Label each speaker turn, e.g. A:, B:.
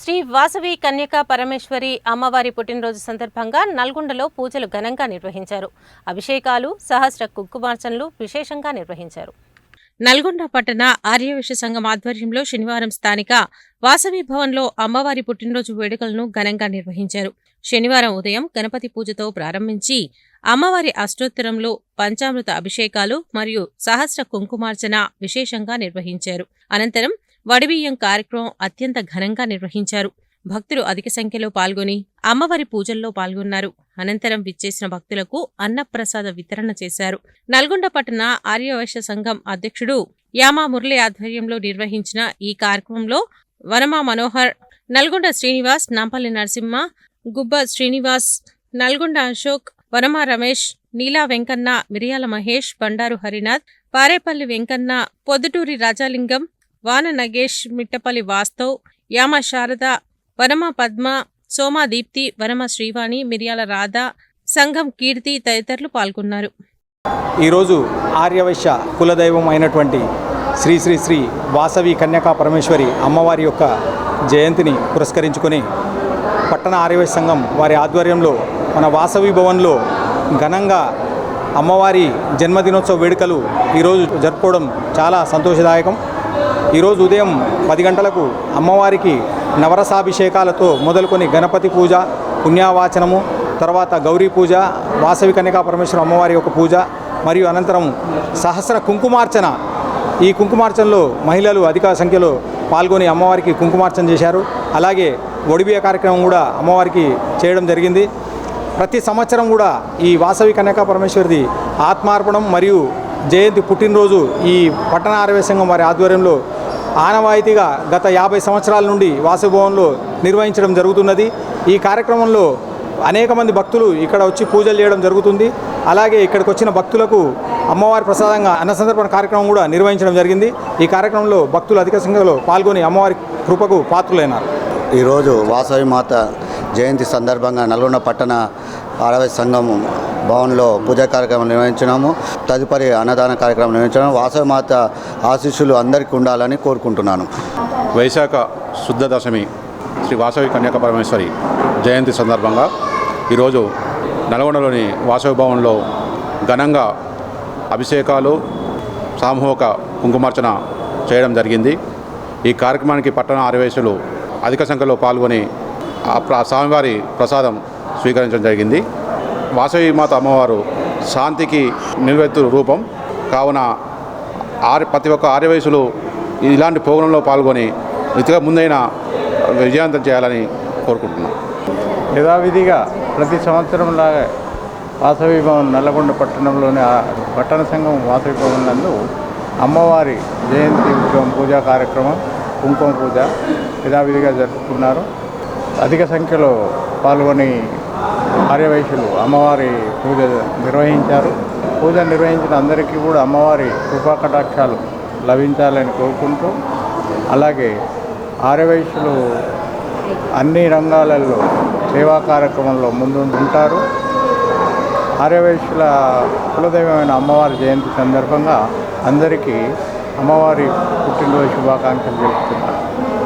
A: శ్రీ వాసవి కన్యక పరమేశ్వరి అమ్మవారి పుట్టినరోజు సందర్భంగా నల్గొండలో పూజలు ఘనంగా నిర్వహించారు. అభిషేకాలు సహస్ర కుంకుమార్చనలు విశేషంగా నిర్వహించారు. నల్గొండ పట్టణ ఆర్యవేశ సంఘం ఆధ్వర్యంలో శనివారం స్థానిక వాసవి భవన్లో అమ్మవారి పుట్టినరోజు వేడుకలను ఘనంగా నిర్వహించారు. శనివారం ఉదయం గణపతి పూజతో ప్రారంభించి అమ్మవారి అష్టోత్తరంలో పంచామృత అభిషేకాలు మరియు సహస్ర కుంకుమార్చన విశేషంగా నిర్వహించారు. అనంతరం వడిబియ్యం కార్యక్రమం అత్యంత ఘనంగా నిర్వహించారు. భక్తులు అధిక సంఖ్యలో పాల్గొని అమ్మవారి పూజల్లో పాల్గొన్నారు. అనంతరం విచ్చేసిన భక్తులకు అన్నప్రసాద వితరణ చేశారు. నల్గొండ పట్టణ ఆర్యవైశ్య సంఘం అధ్యక్షుడు యామా మురళి ఆధ్వర్యంలో నిర్వహించిన ఈ కార్యక్రమంలో వనమా మనోహర్ నల్గొండ శ్రీనివాస్ నాంపల్లి నరసింహ గుబ్బ శ్రీనివాస్ నల్గొండ అశోక్ వనమా రమేష్ నీలా వెంకన్న మిరియాల మహేష్ బండారు హరినాథ్ పారేపల్లి వెంకన్న పొద్దుటూరి రాజాలింగం వాన నగేష్ మిట్టపల్లి వాస్తవ్ యామ శారద వనమ పద్మ సోమా దీప్తి వనమ శ్రీవాణి మిర్యాల రాధ సంఘం కీర్తి తదితరులు పాల్గొన్నారు.
B: ఈరోజు ఆర్యవైశ్య కులదైవం అయినటువంటి శ్రీ శ్రీ శ్రీ వాసవి కన్యకా పరమేశ్వరి అమ్మవారి యొక్క జయంతిని పురస్కరించుకొని పట్టణ ఆర్యవైశ్య సంఘం వారి ఆధ్వర్యంలో మన వాసవి భవన్లో ఘనంగా అమ్మవారి జన్మదినోత్సవ వేడుకలు ఈరోజు జరుపుకోవడం చాలా సంతోషదాయకం. ఈరోజు ఉదయం పది గంటలకు అమ్మవారికి నవరసాభిషేకాలతో మొదలుకొని గణపతి పూజ పుణ్యావాచనము తర్వాత గౌరీ పూజ వాసవి కన్యకా పరమేశ్వర అమ్మవారి యొక్క పూజ మరియు అనంతరం సహస్ర కుంకుమార్చన. ఈ కుంకుమార్చనలో మహిళలు అధిక సంఖ్యలో పాల్గొని అమ్మవారికి కుంకుమార్చన చేశారు. అలాగే ఒడిబియ కార్యక్రమం కూడా అమ్మవారికి చేయడం జరిగింది. ప్రతి సంవత్సరం కూడా ఈ వాసవి కన్యకా పరమేశ్వరిది ఆత్మార్పణం మరియు జయంతి పుట్టినరోజు ఈ పట్టణ ఆరవై సంఘం వారి ఆధ్వర్యంలో ఆనవాయితీగా గత యాభై సంవత్సరాల నుండి వాసభవన్లో నిర్వహించడం జరుగుతున్నది. ఈ కార్యక్రమంలో అనేక మంది భక్తులు ఇక్కడ వచ్చి పూజలు చేయడం జరుగుతుంది. అలాగే ఇక్కడికి వచ్చిన భక్తులకు అమ్మవారి ప్రసాదంగా అన్న సందర్పణ కార్యక్రమం కూడా నిర్వహించడం జరిగింది. ఈ కార్యక్రమంలో భక్తులు అధిక సంఖ్యలో పాల్గొని అమ్మవారి కృపకు పాత్రులైనారు.
C: ఈరోజు వాసవి మాత జయంతి సందర్భంగా నల్గొండ పట్టణ ఆరవ సంఘం భవన్లో పూజా కార్యక్రమం నిర్వహించినాము. తదుపరి అన్నదాన కార్యక్రమం నిర్వహించినాము. వాసవిమాత ఆశీస్సులు అందరికీ ఉండాలని కోరుకుంటున్నాను.
D: వైశాఖ శుద్ధ దశమి శ్రీ వాసవి కన్యాక పరమేశ్వరి జయంతి సందర్భంగా ఈరోజు నల్గొండలోని వాసవి భవన్లో ఘనంగా అభిషేకాలు సామూహిక కుంకుమార్చన చేయడం జరిగింది. ఈ కార్యక్రమానికి పట్టణ ఆర్యవేశులు అధిక సంఖ్యలో పాల్గొని ఆ స్వామివారి ప్రసాదం స్వీకరించడం జరిగింది. వాసవి మాత అమ్మవారు శాంతికి నిలువెత్తు రూపం. కావున ఆర్య ప్రతి ఒక్క ఆర్యవయసులు ఇలాంటి ప్రోగ్రాంలో పాల్గొని ఇదిగా ముందైన విజయవంతం చేయాలని కోరుకుంటున్నాం.
E: యథావిధిగా ప్రతి సంవత్సరంలాగా వాసవి భవన్ నల్లగొండ పట్టణంలోని పట్టణ సంఘం వాసవి భవన్ నందు అమ్మవారి జయంతి ఉత్సవం పూజా కార్యక్రమం కుంకుమ పూజ యథావిధిగా జరుపుకున్నారు. అధిక సంఖ్యలో పాల్గొని ఆర్యవైశ్యులు అమ్మవారి పూజ నిర్వహించారు. పూజ నిర్వహించిన అందరికీ కూడా అమ్మవారి కృపాకటాక్షాలు లభించాలని కోరుకుంటూ అలాగే ఆర్యవైశ్యులు అన్ని రంగాలలో సేవా కార్యక్రమంలో ముందుంటారు ఆర్యవైశ్యుల కులదైవమైన అమ్మవారి జయంతి సందర్భంగా అందరికీ అమ్మవారి పుట్టినరోజు శుభాకాంక్షలు తెలుపుతున్నారు